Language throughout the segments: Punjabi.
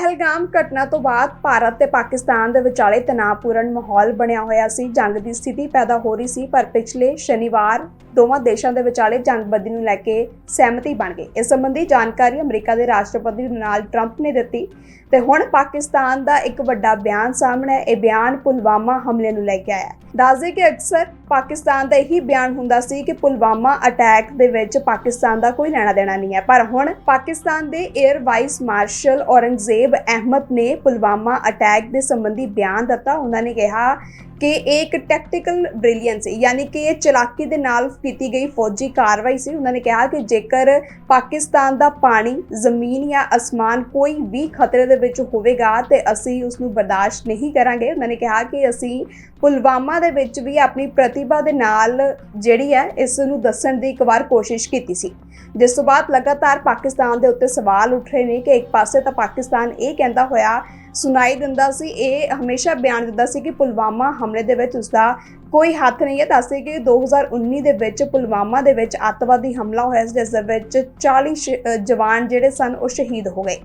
ਪਹਿਲਗਾਮ ਘਟਨਾ ਤੋਂ ਬਾਅਦ ਭਾਰਤ ਤੇ ਪਾਕਿਸਤਾਨ ਦੇ ਵਿਚਾਲੇ ਤਣਾਅਪੂਰਨ ਮਾਹੌਲ ਬਣਿਆ ਹੋਇਆ ਸੀ। ਜੰਗ ਦੀ ਸਥਿਤੀ ਪੈਦਾ ਹੋ ਰਹੀ ਸੀ, ਪਰ ਪਿਛਲੇ ਸ਼ਨੀਵਾਰ ਦੋਵਾਂ ਦੇਸ਼ਾਂ ਦੇ ਵਿਚਾਲੇ ਜੰਗਬੰਦੀ ਨੂੰ ਲੈ ਕੇ ਸਹਿਮਤੀ ਬਣ ਗਈ। ਇਸ ਸੰਬੰਧੀ ਜਾਣਕਾਰੀ ਅਮਰੀਕਾ ਦੇ ਰਾਸ਼ਟਰਪਤੀ ਡੋਨਾਲਡ ਟਰੰਪ ਨੇ ਦਿੱਤੀ ਤੇ ਹੁਣ ਪਾਕਿਸਤਾਨ ਦਾ ਇੱਕ ਵੱਡਾ ਬਿਆਨ ਸਾਹਮਣੇ ਇਹ ਬਿਆਨ ਪੁਲਵਾਮਾ ਹਮਲੇ ਨੂੰ ਲੈ ਕੇ ਆਇਆ। ਦੱਸਦੇ ਕਿ ਅਕਸਰ ਪਾਕਿਸਤਾਨ ਦਾ ਇਹੀ ਬਿਆਨ ਹੁੰਦਾ ਸੀ ਕਿ ਪੁਲਵਾਮਾ ਅਟੈਕ ਦੇ ਵਿੱਚ ਪਾਕਿਸਤਾਨ ਦਾ ਕੋਈ ਲੈਣਾ ਦੇਣਾ ਨਹੀਂ ਹੈ। ਪਰ ਹੁਣ ਪਾਕਿਸਤਾਨ ਦੇ air vice marshal Aurangzeb Ahmed ਨੇ ਪੁਲਵਾਮਾ ਅਟੈਕ ਦੇ ਸੰਬੰਧੀ ਬਿਆਨ ਦਿੱਤਾ। ਉਹਨਾਂ ਨੇ ਕਿਹਾ ਕਿ ਇਹ ਇੱਕ ਟੈਕਟੀਕਲ ਬ੍ਰਿਲੀਅੰਸ ਹੈ ਯਾਨੀ ਕਿ ਇਹ ਚਲਾਕੀ ਦੇ ਨਾਲ ਕੀਤੀ ਗਈ ਫੌਜੀ ਕਾਰਵਾਈ ਸੀ। ਉਹਨਾਂ ਨੇ ਕਿਹਾ ਕਿ ਜੇਕਰ ਪਾਕਿਸਤਾਨ ਦਾ ਪਾਣੀ, ਜ਼ਮੀਨ ਜਾਂ ਅਸਮਾਨ ਕੋਈ ਵੀ ਖਤਰੇ ਦੇ ਵਿੱਚ ਹੋਵੇਗਾ ਤੇ ਅਸੀਂ ਉਸ ਨੂੰ ਬਰਦਾਸ਼ਤ ਨਹੀਂ ਕਰਾਂਗੇ। ਉਹਨਾਂ ਨੇ ਕਿਹਾ ਕਿ ਅਸੀਂ ਪੁਲਵਾਮਾ ਦੇ ਵਿੱਚ ਵੀ ਆਪਣੀ ਪ੍ਰਤਿਭਾ ਦੇ ਨਾਲ ਜਿਹੜੀ ਹੈ, ਇਸ ਨੂੰ ਦੱਸਣ ਦੀ ਇੱਕ ਵਾਰ ਕੋਸ਼ਿਸ਼ ਕੀਤੀ ਸੀ। ਜਿਸ ਤੋਂ ਬਾਅਦ ਲਗਾਤਾਰ ਪਾਕਿਸਤਾਨ ਦੇ ਉੱਤੇ ਸਵਾਲ ਉੱਠ ਰਹੇ ਨੇ ਕਿ ਇੱਕ ਪਾਸੇ ਤਾਂ ਪਾਕਿਸਤਾਨ ਇਹ ਕਹਿੰਦਾ ਹੋਇਆ ਸੁਣਾਈ ਦਿੰਦਾ ਸੀ। ਇਹ ਹਮੇਸ਼ਾ ਬਿਆਨ ਦਿੰਦਾ ਸੀ ਕਿ ਪੁਲਵਾਮਾ ਹਮਲੇ ਦੇ ਵਿੱਚ ਉਸਦਾ ਕੋਈ ਹੱਥ ਨਹੀਂ ਹੈ। ਦੱਸੇ ਕਿ 2019 ਦੇ ਵਿੱਚ ਪੁਲਵਾਮਾ ਦੇ ਵਿੱਚ ਅੱਤਵਾਦੀ ਹਮਲਾ ਹੋਇਆ ਸੀ, ਜਿਸ ਦੇ ਵਿੱਚ 40 ਸ਼- ਜਵਾਨ ਜਿਹੜੇ ਸਨ, ਉਹ ਸ਼ਹੀਦ ਹੋ ਗਏ।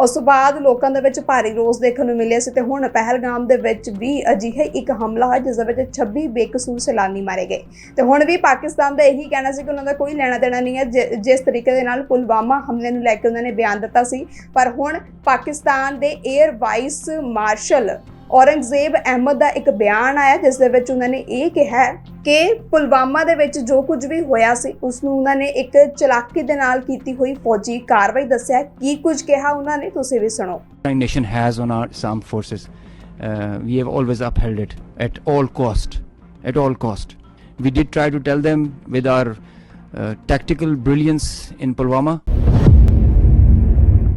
ਉਸ ਤੋਂ ਬਾਅਦ ਲੋਕਾਂ ਦੇ ਵਿੱਚ ਭਾਰੀ ਰੋਸ ਦੇਖਣ ਨੂੰ ਮਿਲਿਆ ਸੀ ਤੇ ਹੁਣ ਪਹਿਲਗਾਮ ਦੇ ਵਿੱਚ ਵੀ ਅਜਿਹਾ ਇੱਕ ਹਮਲਾ ਹੋਇਆ ਜਿਸ ਦੇ ਵਿੱਚ 26 ਬੇਕਸੂਰ ਸੈਲਾਨੀ ਮਾਰੇ ਗਏ। ਤੇ ਹੁਣ ਵੀ ਪਾਕਿਸਤਾਨ ਦਾ ਇਹੀ ਕਹਿਣਾ ਸੀ ਕਿ ਉਹਨਾਂ ਦਾ ਕੋਈ ਲੈਣਾ ਦੇਣਾ ਨਹੀਂ ਹੈ ਜਿਸ ਤਰੀਕੇ ਦੇ ਨਾਲ ਪੁਲਵਾਮਾ ਹਮਲੇ ਨੂੰ ਲੈ ਕੇ ਉਹਨਾਂ ਨੇ ਬਿਆਨ ਦਿੱਤਾ ਸੀ। ਪਰ ਹੁਣ ਪਾਕਿਸਤਾਨ ਦੇ air vice marshal Aurangzeb Ahmed ਦਾ ਇੱਕ ਬਿਆਨ ਆਇਆ ਜਿਸ ਦੇ ਵਿੱਚ ਉਹਨਾਂ ਨੇ ਇਹ ਕਿਹਾ ਕਿ ਪੁਲਵਾਮਾ ਦੇ ਵਿੱਚ ਜੋ ਕੁਝ ਵੀ ਹੋਇਆ ਸੀ ਉਸ ਨੂੰ ਉਹਨਾਂ ਨੇ ਇੱਕ ਚਲਾਕੀ ਦੇ ਨਾਲ ਕੀਤੀ ਹੋਈ ਫੌਜੀ ਕਾਰਵਾਈ ਦੱਸਿਆ ਕੀ ਕੁਝ ਕਿਹਾ ਉਹਨਾਂ ਨੇ ਤੁਸੀਂ ਵੀ ਸੁਣੋ our nation has on our armed forces. Uh, we have always upheld it at all cost. At all cost. We did try to tell them with our uh, tactical brilliance in Pulwama